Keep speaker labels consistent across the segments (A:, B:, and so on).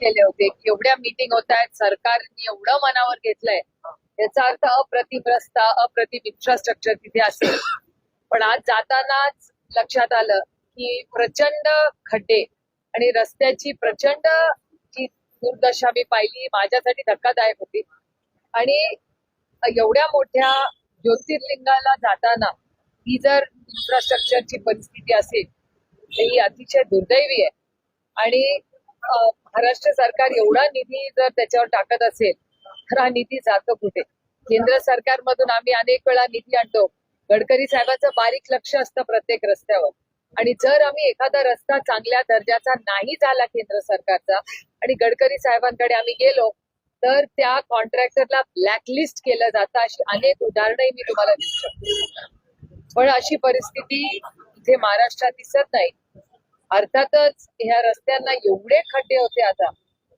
A: केले होते. की एवढ्या मीटिंग होत आहेत. सरकारने एवढं मनावर घेतलंय. याचा अर्थ अप्रतिम रस्ता अप्रतिम इन्फ्रास्ट्रक्चर तिथे असेल. पण आज जातानाच लक्षात आलं की प्रचंड खड्डे आणि रस्त्याची प्रचंड जी दुर्दशा मी पाहिली माझ्यासाठी धक्कादायक होती. आणि एवढ्या मोठ्या ज्योतिर्लिंगाला जाताना ही जर इन्फ्रास्ट्रक्चरची परिस्थिती असेल तर ही अतिशय दुर्दैवी आहे. आणि महाराष्ट्र सरकार एवढा निधी जर त्याच्यावर टाकत असेल तर हा निधी जातो कुठे? केंद्र सरकारमधून आम्ही अनेक वेळा निधी आणतो. गडकरी साहेबांचं बारीक लक्ष असतं प्रत्येक रस्त्यावर. आणि जर आम्ही एखादा रस्ता चांगल्या दर्जाचा नाही झाला केंद्र सरकारचा आणि गडकरी साहेबांकडे आम्ही गेलो तर त्या कॉन्ट्रॅक्टरला ब्लॅकलिस्ट केलं जातं अशी अनेक उदाहरणंही मी तुम्हाला देऊ शकतो. पण अशी परिस्थिती इथे महाराष्ट्रात दिसत नाही. अर्थातच ह्या रस्त्यांना एवढे खड्डे होते आता.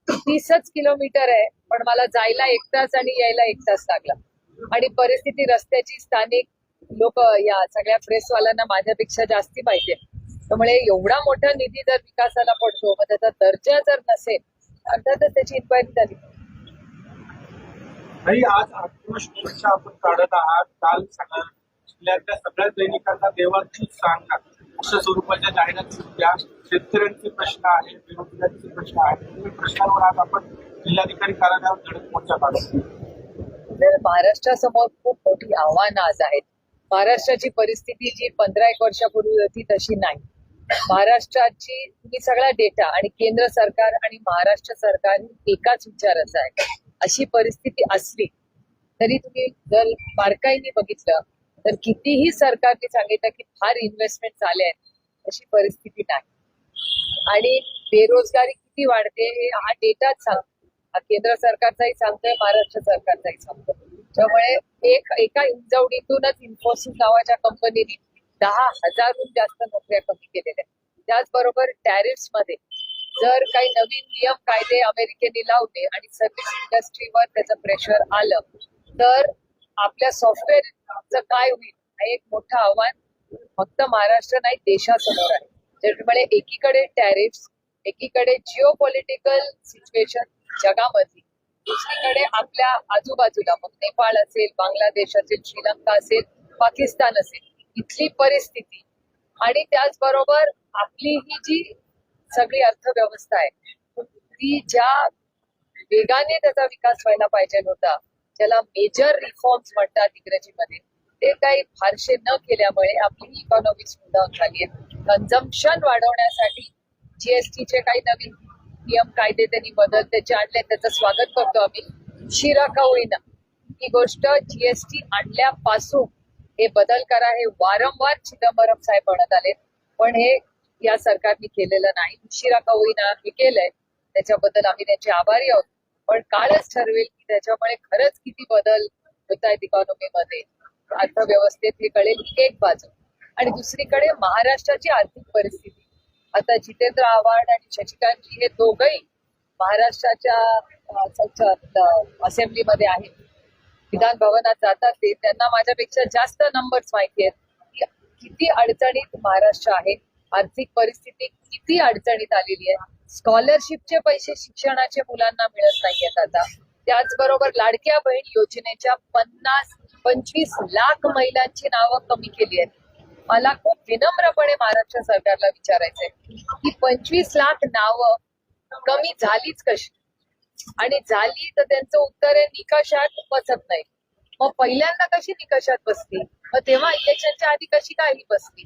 A: तीसच किलोमीटर आहे पण मला जायला एक तास आणि यायला एक तास लागला. आणि परिस्थिती रस्त्याची स्थानिक लोक या सगळ्या प्रेसवाल्यांना माझ्यापेक्षा जास्ती पाहिजे त्यामुळे एवढा मोठा निधी जर विकासाला पडतो मग त्याचा दर्जा जर नसेल अर्थातच त्याची इन्क्वायरी झाली.
B: आज आक्रोश मोर्चा आपण काढत आहात. काल सगळ्या जिल्ह्यातल्या सगळ्या दैनिकांना देवाची सांगा. अशा स्वरूपाच्या जाहिराती होत्या. शेतकऱ्यांचे प्रश्न आहेत बेरोजगारीचे प्रश्न आहेत. विविध प्रश्नांवर आज आपण जिल्हाधिकारी कार्यालयावर धडक मोर्चा काढतो
A: महाराष्ट्रासमोर खूप मोठी आव्हानं आज आहेत. महाराष्ट्राची परिस्थिती जी पंधरा एक वर्षापूर्वी होती तशी नाही. महाराष्ट्राची तुम्ही सगळा डेटा आणि केंद्र सरकार आणि महाराष्ट्र सरकार एकाच विचाराचा आहे. अशी परिस्थिती असली तरी तुम्ही जर बारकाईने बघितलं तर कितीही सरकारने सांगितलं की फार इन्व्हेस्टमेंट झाले आहेत अशी परिस्थिती नाही. आणि बेरोजगारी किती वाढते हे हा डेटाच सांगतो. हा केंद्र सरकारचाही सांगतोय महाराष्ट्र सरकारचाही सांगतो त्यामुळे एक एका हिंजवडीतूनच इन्फोसिस नावाच्या कंपनीने दहा हजारहून जास्त नोकऱ्या कमी केलेल्या आहेत. त्याचबरोबर टॅरिफ्समध्ये जर काही नवीन नियम कायदे अमेरिकेने लावले आणि सर्व्हिस इंडस्ट्रीवर त्याचं प्रेशर आलं तर आपल्या सॉफ्टवेअरचं काय होईल हे एक मोठं आव्हान फक्त महाराष्ट्र नाही देशासमोर आहे. त्यामुळे एकीकडे टॅरिफ्स एकीकडे जिओ पॉलिटिकल सिच्युएशन जगामधली दुसरीकडे आपल्या आजूबाजूला मग नेपाळ असेल बांगलादेश असेल श्रीलंका असेल पाकिस्तान असेल इथली परिस्थिती. आणि त्याचबरोबर आपली ही जी सगळी अर्थव्यवस्था आहे ती ज्या वेगाने त्याचा विकास व्हायला पाहिजे होता ज्याला मेजर रिफॉर्म्स म्हणतात इंग्रजीमध्ये ते काही फारसे न केल्यामुळे आपली इकॉनॉमी डाऊन झाली आहे. कन्झम्पशन वाढवण्यासाठी जीएसटीचे काही नवीन नियम कायदे त्यांनी बदल त्याचे आणले त्याचं स्वागत करतो आम्ही. शिरा का होईना ही गोष्ट जीएसटी आणल्यापासून हे बदल करा हे वारंवार चिदंबरम साहेब म्हणत आले पण हे या सरकारने केलेलं नाही. उशिरा का होईना हे केलंय. त्याच्याबद्दल आम्ही त्यांचे आभारी आहोत. पण काळच ठरवेल की त्याच्यामुळे खरंच किती बदल होत आहेत इकॉनॉमीमध्ये अर्थव्यवस्थेत हे कळेल ही एक बाजू. आणि दुसरीकडे महाराष्ट्राची आर्थिक परिस्थिती. आता जितेंद्र आव्हाड आणि शशिकांतजी हे दोघही महाराष्ट्राच्या असेंब्लीमध्ये आहेत. विधान भवनात जातात ते. त्यांना माझ्यापेक्षा जास्त नंबर्स माहिती आहेत. की किती अडचणीत महाराष्ट्र आहे. आर्थिक परिस्थिती किती अडचणीत आलेली आहे. स्कॉलरशिपचे पैसे शिक्षणाचे मुलांना मिळत नाहीयेत आता. त्याचबरोबर लाडक्या बहीण योजनेच्या पन्नास पंचवीस लाख महिलांची नावं कमी केली आहेत. मला खूप विनम्रपणे महाराष्ट्र सरकारला विचारायचंय की पंचवीस लाख नावं कमी झालीच कशी? आणि झाली तर त्यांचं उत्तर आहे निकषात बसत नाही. मग पहिल्यांदा कशी निकषात बसली मग तेव्हा इलेक्शनच्या आधी कशी काय बसली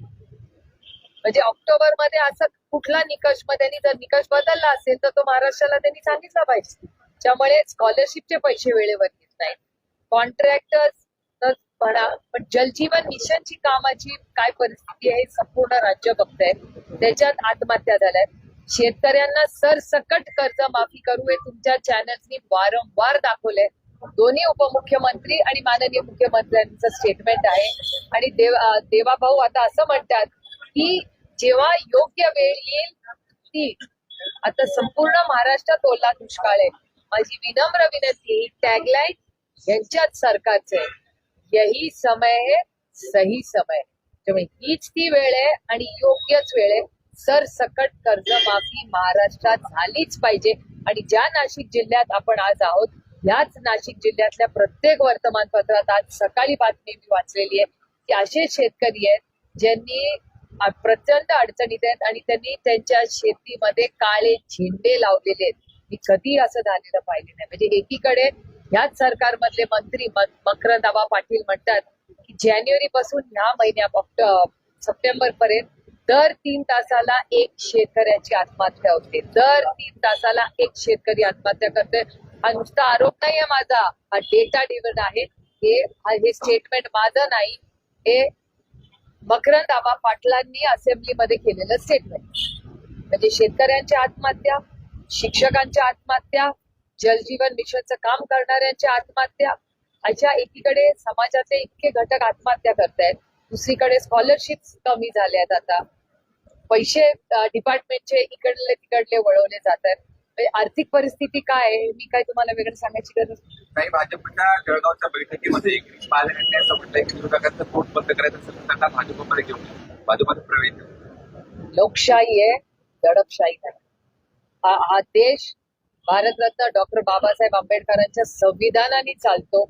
A: म्हणजे ऑक्टोबरमध्ये असं कुठला निकष मग त्यांनी जर निकष बदलला असेल तर तो महाराष्ट्राला त्यांनी सांगितला पाहिजे. त्यामुळे स्कॉलरशिपचे पैसे वेळेवर येत नाहीत. कॉन्ट्रॅक्टर्स म्हणा पण जलजीवन मिशनची कामाची काय परिस्थिती आहे संपूर्ण राज्य बघतंय. त्याच्यात आत्महत्या झाल्यात. शेतकऱ्यांना सरसकट कर्ज माफी करू हे तुमच्या चॅनल्सनी वारंवार दाखवलंय. दोन्ही उपमुख्यमंत्री आणि माननीय मुख्यमंत्र्यांचं स्टेटमेंट आहे. आणि देव देवाभाऊ आता असं म्हणतात की जेव्हा योग्य वेळ येईल ती आता संपूर्ण महाराष्ट्रात ओला दुष्काळ आहे. माझी विनम्र विनंती टॅगलाईन यांच्याच सरकारचे यही समय है सही समय त्यामुळे हीच ती वेळ आहे आणि योग्यच वेळ आहे. सरसकट कर्जमाफी महाराष्ट्रात झालीच पाहिजे. आणि ज्या नाशिक जिल्ह्यात आपण आज आहोत याच नाशिक जिल्ह्यातल्या प्रत्येक वर्तमानपत्रात आज सकाळी बातमी मी वाचलेली आहे. की असे शेतकरी आहेत ज्यांनी प्रचंड अडचणीत आहेत आणि त्यांनी त्यांच्या शेतीमध्ये काळे झेंडे लावलेले आहेत. मी कधी असं झालेलं पाहिले नाही. म्हणजे एकीकडे ह्याच सरकारमधले मंत्री मकरंद पाटील म्हणतात की जानेवारी पासून ह्या महिन्या सप्टेंबर पर्यंत दर तीन तासाला एक शेतकऱ्याची आत्महत्या होते. दर तीन तासाला एक शेतकरी आत्महत्या करते हा नुसता आरोप आहे माझा. हा डेटा डिव्हन आहे. हे हे स्टेटमेंट माझं नाही. हे मकरंद आबा पाटलांनी असेंब्लीमध्ये केलेलं स्टेटमेंट म्हणजे शेतकऱ्यांच्या आत्महत्या शिक्षकांच्या आत्महत्या जलजीवन मिशनचं काम करणाऱ्यांच्या आत्महत्या अशा एकीकडे समाजाचे इतके घटक आत्महत्या करतायत दुसरीकडे स्कॉलरशिप कमी झाल्या आहेत आता पैसे डिपार्टमेंटचे इकडले तिकडले वळवले जात आहेत म्हणजे आर्थिक परिस्थिती काय आहे मी काय तुम्हाला वेगळं सांगायची गरज नाही.
C: काही भाजपच्या जळगावच्या बैठकीमध्ये एक महाजन असं म्हटलंय की विरोधकांचं पोट बंद करायचं असेल तर त्यांना भाजपमध्ये घेऊन भाजपमध्ये प्रवेश
A: लोकशाही आहे दडपशाही नाही. हा हा देश भारतरत्न डॉक्टर बाबासाहेब आंबेडकरांच्या संविधानाने चालतो.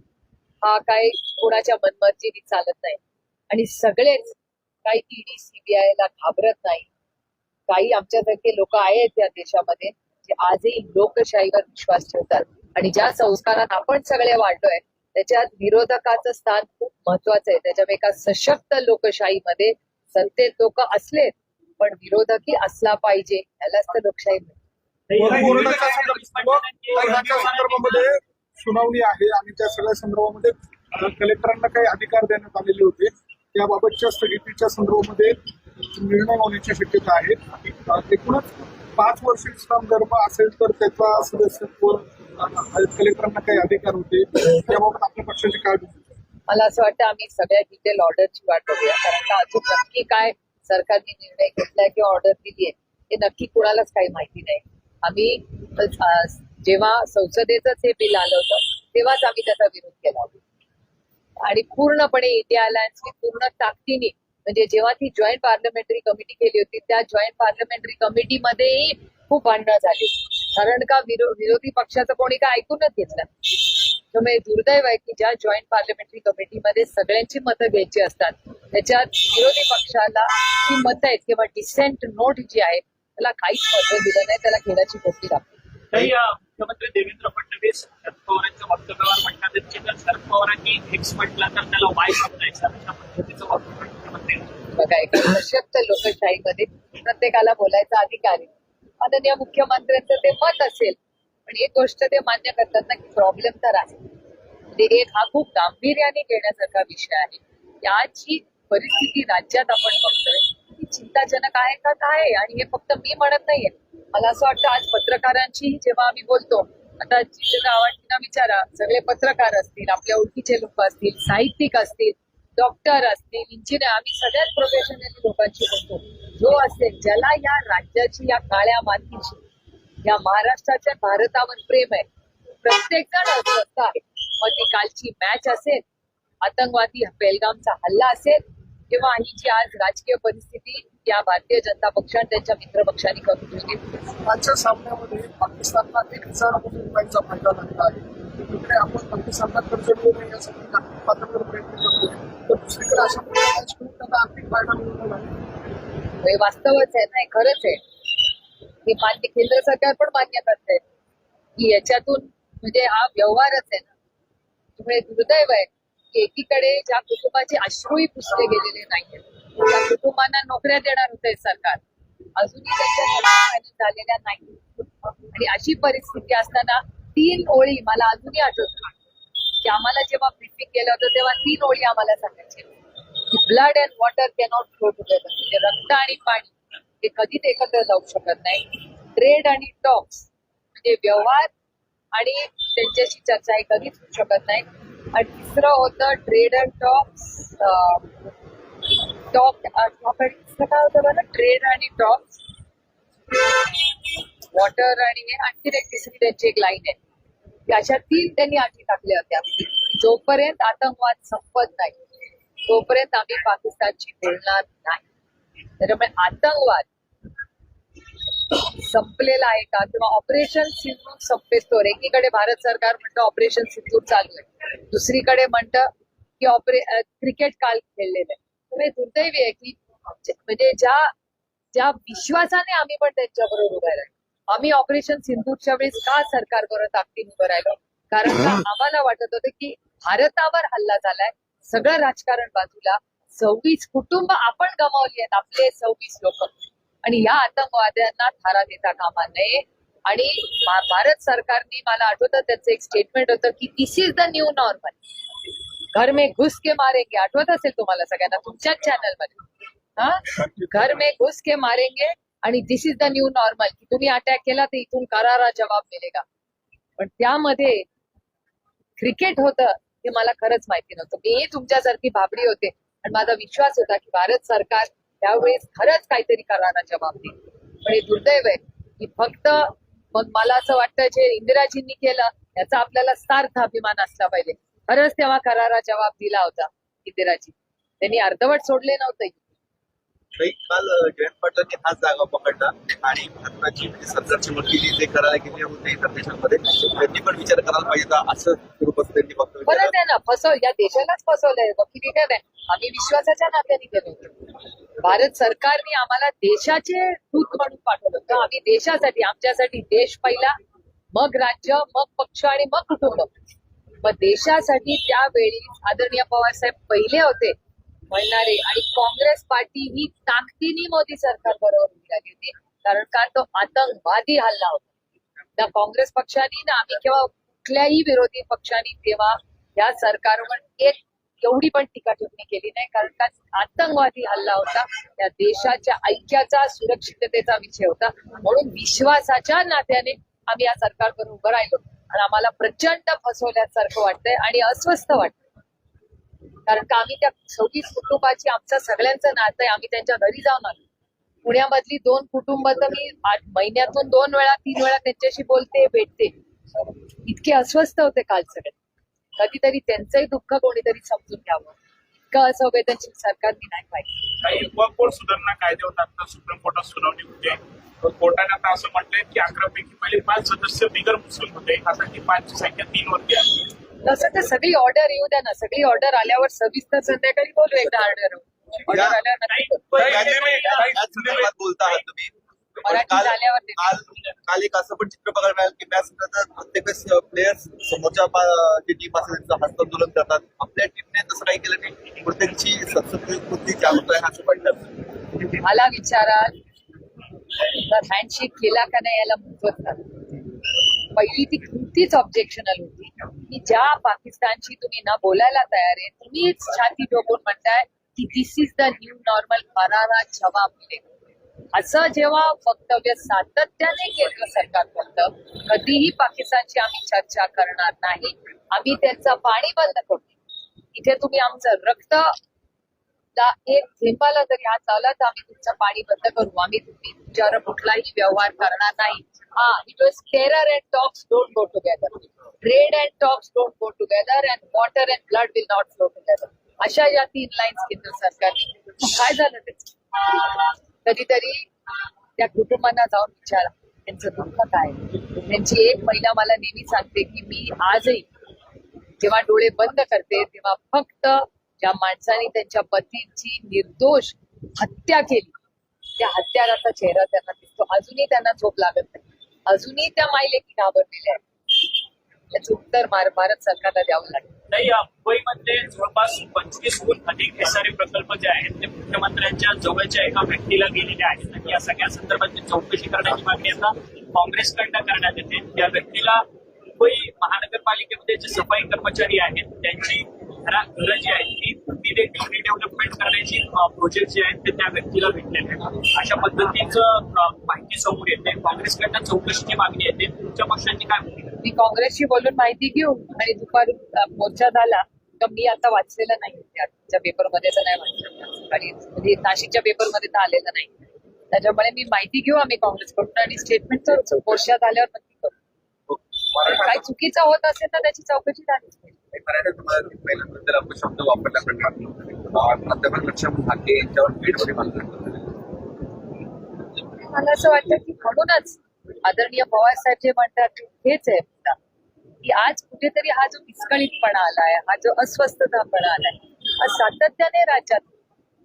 A: हा काही कोणाच्या मनमर्जीने चालत नाही. आणि सगळेच काही ईडी सीबीआय ला घाबरत नाही. काही आमच्यासारखे लोक आहेत या देशामध्ये जे आजही लोकशाहीवर विश्वास ठेवतात. आणि ज्या संस्कारात आपण सगळे वाढलोय त्याच्यात विरोधकाचं स्थान खूप महत्वाचं आहे. त्याच्यामुळे एका सशक्त लोकशाहीमध्ये सत्तेत लोक असलेत पण विरोधकही असला पाहिजे यालाच तर लोकशाही
B: सुनावणी आहे आणि त्या सगळ्या संदर्भामध्ये कलेक्टरांना काही अधिकार देण्यात आलेले होते. त्याबाबतच्या स्थगितीच्या संदर्भामध्ये निर्णय होण्याची शक्यता आहे. एकूणच पाच वर्ष विश्राम धर्म असेल तर त्याचा सदस्यत्व कलेक्टरांना काही अधिकार होते त्याबाबत आपल्या पक्षाची काय
A: मला असं वाटतं आम्ही सगळ्या डिटेल ऑर्डरची वाट बघूया. कारण का अजून नक्की काय सरकारने निर्णय घेतलाय किंवा ऑर्डर दिली आहे हे नक्की कुणालाच काही माहिती नाही. आम्ही जेव्हा संसदेचंच हे बिल आलं होतं तेव्हाच आम्ही त्याचा विरोध केला होता. आणि पूर्णपणे इंडिया अलायन्सने पूर्ण ताकदीने म्हणजे जेव्हा ती जॉईंट पार्लमेंटरी कमिटी केली होती त्या जॉईंट पार्लमेंटरी कमिटीमध्येही खूप भांडणं झाली. कारण का विरोधी पक्षाचं कोणी काय ऐकूनच घेतलं त्यामुळे दुर्दैव आहे की ज्या जॉईंट पार्लमेंटरी कमिटीमध्ये सगळ्यांची मतं घ्यायची असतात त्याच्यात विरोधी पक्षाला जी मतं आहेत किंवा डिसेंट नोट जी आहे त्याला काहीच महत्त्व दिलं नाही त्याला घेण्याची गोष्टी लागते.
D: मुख्यमंत्री देवेंद्र फडणवीस शरद पवारांच्या वक्तव्यावर म्हणतात की जर शरद पवारांनी एक्स म्हटला तर त्याला वाय समजायचं अशा पद्धतीचं वक्तव्य मुख्यमंत्री
A: बघा एका सशक्त लोकशाहीमध्ये प्रत्येकाला बोलायचा अधिकार आहे. माननीय मुख्यमंत्र्यांचं ते मत असेल पण एक गोष्ट ते मान्य करतात ना की प्रॉब्लेम तर आहे. म्हणजे एक हा खूप गांभीर्याने घेण्यासारखा विषय आहे. याची परिस्थिती राज्यात आपण बघतोय. चिंताजनक आहे का काय? आणि हे फक्त मी म्हणत नाहीये. मला असं वाटतं आज पत्रकारांची जेव्हा आम्ही बोलतो आता जिथे गावांना विचारा सगळे पत्रकार असतील आपल्या ओळखीचे लोक असतील साहित्यिक असतील डॉक्टर असतील इंजिनियर आम्ही सगळ्यात प्रोफेशनल लोकांशी बोलतो. जो असेल ज्याला या राज्याची या काळ्या मातीची या महाराष्ट्राच्या भारतावर प्रेम आहे प्रत्येक जण अस्वस्थ आहे. मग ती कालची मॅच असेल आतंकवादी बेलगामचा हल्ला असेल किंवा ही जी आज राजकीय परिस्थिती या भारतीय जनता पक्ष आणि त्यांच्या मित्र पक्षांनी करून ठेवली
B: आजच्या सामन्यामध्ये पाकिस्तानला एक हजार कोटी रुपयांचा फायदा लागला आहे. तिकडे आपण पाकिस्तानला कर्ज मिळू नये यासाठी जागतिक पातळीवर प्रयत्न करतोय. तर दुसरीकडे अशा प्रकारे त्यांना आर्थिक फायदा मिळणार नाही
A: हे वास्तवच आहे नाही खरंच आहे. हे मान्य केंद्र सरकार पण मान्य करते की याच्यातून म्हणजे हा व्यवहारच आहे ना. त्यामुळे दुर्दैव आहे. एकीकडे ज्या कुटुंबाचे अश्रूही पुसले गेलेले नाहीत त्या कुटुंबांना नोकऱ्या देणार होते सरकार. अजूनही त्यांच्या झालेल्या नाही आणि अशी परिस्थिती असताना तीन ओळी मला अजूनही आठवत की आम्हाला जेव्हा ब्रिफिंग केलं होतं तेव्हा तीन ओळी आम्हाला सांगायचे. की blood and water cannot flow together म्हणजे रक्त आणि पाणी हे कधीच एकत्र जाऊ शकत नाही. ट्रेड आणि टॉक्स म्हणजे व्यवहार आणि त्यांच्याशी चर्चा हे कधीच होऊ शकत नाही. आणि तिसरं होतं ट्रेड अँड टॉप्स टॉप आणि तिसरं काय होतं बघा ट्रेड आणि टॉप्स वॉटर आणि हे आणखी एक तिसरी त्यांची एक लाईन आहे. अशा तीन त्यांनी आधी टाकल्या होत्या. जोपर्यंत आतंकवाद संपत नाही तोपर्यंत आम्ही पाकिस्तानची बोलणार नाही. त्याच्यामुळे आतंकवाद संपलेला आहे का? किंवा ऑपरेशन सिंधू संपेस्तोर एकीकडे भारत सरकार म्हणतं ऑपरेशन सिंधूर चालू आहे. दुसरीकडे म्हणतं की ऑपरे क्रिकेट काल खेळलेलं आहे. हे दुर्दैवी आहे की म्हणजे ज्या ज्या विश्वासाने आम्ही पण त्यांच्याबरोबर उभे राहिलो. आम्ही ऑपरेशन सिंधूरच्या वेळेस का सरकार बरोबर ताकदीने उभं राहिलो? कारण का आम्हाला वाटत होतं की भारतावर हल्ला झालाय सगळं राजकारण बाजूला सव्वीस कुटुंब आपण गमावली आहेत आपले सव्वीस लोक. आणि या आतंकवाद्यांना थारा देता कामा नये. आणि भारत सरकारने मला आठवतं त्याचं एक स्टेटमेंट होतं की this is the new normal घर में घुस के मारेंगे. आठवत असेल तुम्हाला सगळ्यांना? तुमच्याच चॅनलमध्ये हा? घर में घुस के मारेंगे आणि this is the new normal की तुम्ही अटॅक केला तर इथून करारा जबाब मिळेगा. पण त्यामध्ये क्रिकेट होतं हे मला खरंच माहिती नव्हतं. मी तुमच्यासारखी भाबडी होते. आणि माझा विश्वास होता की भारत सरकार त्यावेळेस खरंच काहीतरी करारा जबाब देईल. पण हे दुर्दैव आहे की फक्त मग मला असं वाटतं जे इंदिराजींनी केलं याचा आपल्याला सार्थ अभिमान असला पाहिजे. खरंच तेव्हा करारा जबाब दिला होता इंदिराजी. त्यांनी अर्धवट सोडले नव्हते.
E: नाही, काल अ, जयंत हाच जागा पकडला आणि भारताची म्हणजे सरकारची मुलगी जी जे करायला गेली होते इतर देशांमध्ये त्यांनी पण विचार करायला पाहिजे होता असं स्वरूपाचं त्यांनी फक्त
A: बरं आहे ना फसव या देशालाच फसवलंय वकिली काय आम्ही विश्वासाच्या नात्याने गेलो भारत सरकारने आम्हाला देशाचे दूत म्हणून पाठवलं तर आम्ही देशासाठी आमच्यासाठी देश पहिला मग राज्य मग पक्ष आणि मग कुटुंब. मग देशासाठी त्यावेळी आदरणीय पवार साहेब पहिले होते. म्हणणारे आणि काँग्रेस पार्टी ही ताकदीने मोदी सरकार बरोबर उभी घेते होती कारण का? तो आतंकवादी हल्ला होता. ना काँग्रेस पक्षाने ना आम्ही केव्हा कुठल्याही विरोधी पक्षाने तेव्हा या सरकारवर एक एवढी पण टीका टिप्पणी केली नाही. कारण का? आतंकवादी हल्ला होता. त्या देशाच्या ऐक्याचा सुरक्षिततेचा विषय होता. म्हणून विश्वासाच्या नात्याने आम्ही या सरकारवर उभं राहिलो. आणि आम्हाला प्रचंड फसवल्यासारखं वाटतंय आणि अस्वस्थ वाटतं कारण का आम्ही त्या सव्वीस कुटुंबाची आमचं सगळ्यांचं नातं आहे. आम्ही त्यांच्या घरी जाऊन आलो. पुण्यामधली दोन कुटुंब तर मी आठ महिन्यातून दोन वेळा तीन वेळा त्यांच्याशी बोलते भेटते. इतके अस्वस्थ होते काल सगळे. कधीतरी त्यांचंही दुःख कोणीतरी समजून घ्यावं. इतकं असंवेदनशील सरकारने नाही पाहिजे.
D: काही सुधारणा कायद्यावर आता सुप्रीम कोर्टात सुनावणी होते. कोर्टाने आता असं म्हटलंय की अकरा पैकी पहिले पाच सदस्य बिगर मुस्लिम होते. आता ती पाचची संख्या तीन वरती आहे.
A: तसं तर सगळी ऑर्डर येऊ द्या ना सगळी ऑर्डर आल्यावर सविस्तर संध्याकाळी बोलू एकदा ऑर्डर ऑर्डर आल्यावर.
E: या- याच संदर्भात बोलता आहात तुम्ही. पण
A: मराठी
E: काल
A: झाल्यावर ते-
E: काल काल एक असं पण चित्र बघायला मिळालं की मॅच नंतर प्रत्येकच प्लेयर्स समोरच्या पा- जी टीम असेल त्यांचं हस्तांदोलन करतात. आपल्या टीमने तसं काही केलं नाही. प्रत्येकची बुद्धी जागृत आहे असं वाटतं
A: मला विचाराल तर हँडशेक केला का नाही याला महत्वच नाही पहिली ती कृतीच ऑब्जेक्शनल होती. की ज्या पाकिस्तानशी तुम्ही ना बोलायला तयार आहे तुम्हीच छाती ठोकून म्हणताय की this is the new normal करारा जवाब मिळेल. असं जेव्हा वक्तव्य सातत्याने केंद्र सरकार करतं कधीही पाकिस्तानची आम्ही चर्चा करणार नाही. आम्ही त्यांचं पाणी बंद करतो. इथे तुम्ही आमचं रक्त एक थेंबाला जरी हात लावला तर आम्ही तुमचं पाणी बंद करू. आम्ही तुम्ही तुमच्यावर कुठलाही व्यवहार करणार नाही. हा it was terror and talks don't go together. Trade and talks don't go together and water and blood will not flow together. अशा या तीन लाईन्स केंद्र सरकारने काय झालं त्याच कधीतरी त्या कुटुंबांना जाऊन विचारा त्यांचं दुःख काय आहे. त्यांची एक महिला मला नेहमी सांगते की मी आजही जेव्हा डोळे बंद करते तेव्हा फक्त ज्या माणसाने त्यांच्या पतीची निर्दोष हत्या केली त्या हत्याराचा चेहरा त्यांना दिसतो अजूनही त्यांना झोप लागत नाही अजूनही त्या मायलेकी घाबरलेल्या आहेत. त्याचं उत्तर मार भारत सरकारला द्यावं लागेल.
D: नाही या मुंबईमध्ये जवळपास पंचवीसहून अधिक एसआरए प्रकल्प जे आहेत ते मुख्यमंत्र्यांच्या जवळच्या एका व्यक्तीला गेलेले आहेत. आणि या सगळ्या संदर्भात चौकशी करण्याची मागणी आता काँग्रेसकडनं करण्यात येते. त्या व्यक्तीला मुंबई महानगरपालिकेमध्ये जे सफाई कर्मचारी आहेत त्यांची घरा घरं जी आहेत ती ती देखील रिडेव्हलपमेंट करण्याची प्रोजेक्ट जे आहेत ते त्या व्यक्तीला भेटलेले आहेत. अशा पद्धतीचं माहिती समोर येते. काँग्रेसकडनं चौकशीची मागणी येते. तुमच्या पक्षांची काय भूमिका आहे?
A: मी काँग्रेसशी बोलून माहिती घेऊ. आणि दुपारी मोर्चा झाला तर मी आता वाचलेलं नाही. आजच्या पेपरमध्ये तर नाही वाचलं. आणि म्हणजे नाशिकच्या पेपरमध्ये तर आलेलं नाही. त्याच्यामुळे मी माहिती घेऊ आम्ही काँग्रेसकडून आणि स्टेटमेंट मोर्चा झाल्यावर नक्की करू. काही चुकीचं होत असेल तर त्याची चौकशी झालीच पाहिजे.
C: वापरला प्रकार प्राध्यापक लक्ष्मण हाके यांच्यावर बीडमध्ये
A: मला असं वाटतं की म्हणूनच आदरणीय पवार साहेब जे म्हणतात हेच आहे. मुद्दा की आज कुठेतरी हा जो विस्कळीतपणा आलाय हा जो अस्वस्थतापणा आलाय हा सातत्याने राज्यात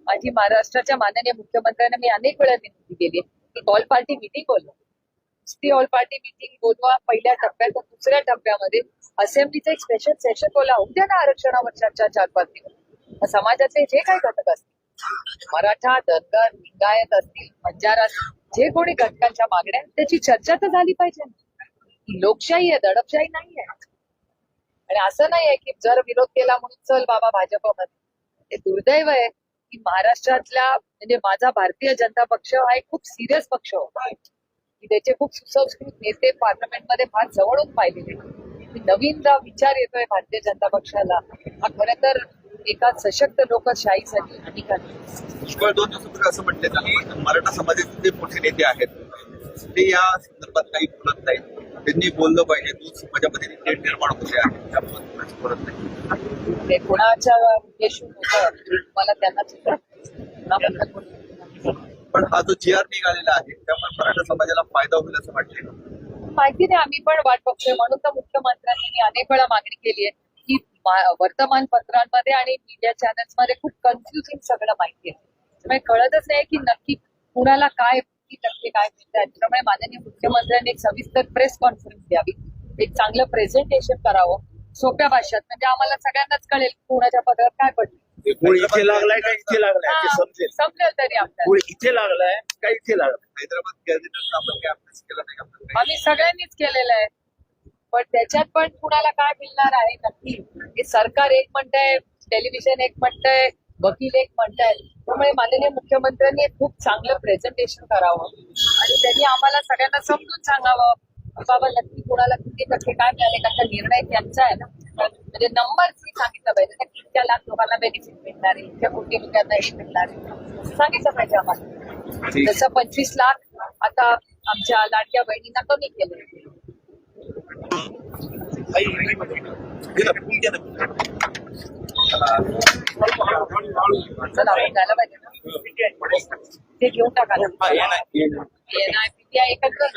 A: माझी महाराष्ट्राच्या माननीय मुख्यमंत्र्यांना मी अनेक वेळा विनंती केली की ऑल पार्टी मिटिंग बोलवा. नुसती ऑल पार्टी मिटिंग बोलवा पहिल्या टप्प्यात तर दुसऱ्या टप्प्यामध्ये असेंब्लीचं एक स्पेशल सेशन बोला उद्या ना आरक्षणावर चर्चा चार पाच दिवस. समाजातले जे काही घटक असतील मराठा धनगर लिंगायत असतील बंजारा जे कोणी घटकांच्या मागण्या त्याची चर्चा तर झाली पाहिजे. लोकशाही आहे दडपशाही नाही आहे. आणि असं नाही आहे की जर विरोध केला म्हणून चल बाबा भाजपमध्ये. हे दुर्दैव आहे की महाराष्ट्रातल्या म्हणजे माझा भारतीय जनता पक्ष हा एक खूप सिरियस पक्ष होता. की त्याचे खूप सुसंस्कृत नेते पार्लमेंटमध्ये फार जवळून पाहिलेले. नवीन जो विचार येतोय भारतीय जनता पक्षाला. हा खरं तर एका सशक्त लोकशाहीसाठी आहे.
E: पुष्कळ दोन दिवसापूर्वी असं म्हटलं की मराठा समाजाचे जे मोठे नेते आहेत ते या संदर्भात काही बोलत नाहीत. त्यांनी बोललं पाहिजे दोन समाजामध्ये तेढ निर्माण होते आहे कोणाच बोलत नाही.
A: ते कुणाच्या उद्देशून होतं मला बोलणं.
E: पण हा जो जी आर निघालेला आहे त्यामुळे मराठा समाजाला फायदा होईल असं वाटतंय.
A: माहिती नाही आम्ही पण वाट बघतोय. म्हणून तर मुख्यमंत्र्यांनी अनेक वेळा मागणी केली आहे की वर्तमानपत्रांमध्ये आणि मीडिया चॅनल्समध्ये खूप कन्फ्युजिंग सगळं माहिती आहे. त्यामुळे कळतच नाही की नक्की कुणाला काय किती टक्के काय मिळतात त्यामुळे माननीय मुख्यमंत्र्यांनी एक सविस्तर प्रेस कॉन्फरन्स द्यावी. एक चांगलं प्रेझेंटेशन करावं. सोप्या भाषेत. म्हणजे आम्हाला सगळ्यांनाच कळेल कुणाच्या पदावर काय पडलं
F: गुळ इथे लागलाय का इथे लागलाय? ते
A: हा,
F: समजेल
A: समजेल तरी आपल्याला.
F: गुळ इथे लागलाय का इथे लागलाय?
E: हैदराबाद आपण काय अभ्यास केला नाही का? आपण काही?
A: आम्ही सगळ्यांनीच केलेलं आहे. पण त्याच्यात पण कुणाला काय मिळणार आहे नक्की? हे सरकार एक म्हणतंय टेलिव्हिजन एक म्हणतंय वकील एक म्हणताय. त्यामुळे माननीय मुख्यमंत्र्यांनी एक खूप चांगलं प्रेझेंटेशन करावं. आणि त्यांनी आम्हाला सगळ्यांना समजून सांगावं. की बाबा नक्की कुणाला किती टक्के काय मिळाले का? निर्णय त्यांचा आहे ना. म्हणजे नंबर सांगितलं पाहिजे. ना की इतक्या लाख लोकांना बेनिफिट मिळणार आहे इतक्या कोटी लोकांना हे मिळणार आहे. सांगितलं पाहिजे आम्हाला. जसं पंचवीस लाख आता आमच्या लाडक्या बहिणींना कमी केलं. ते घेऊन टाकायला पीटीआय एकत्र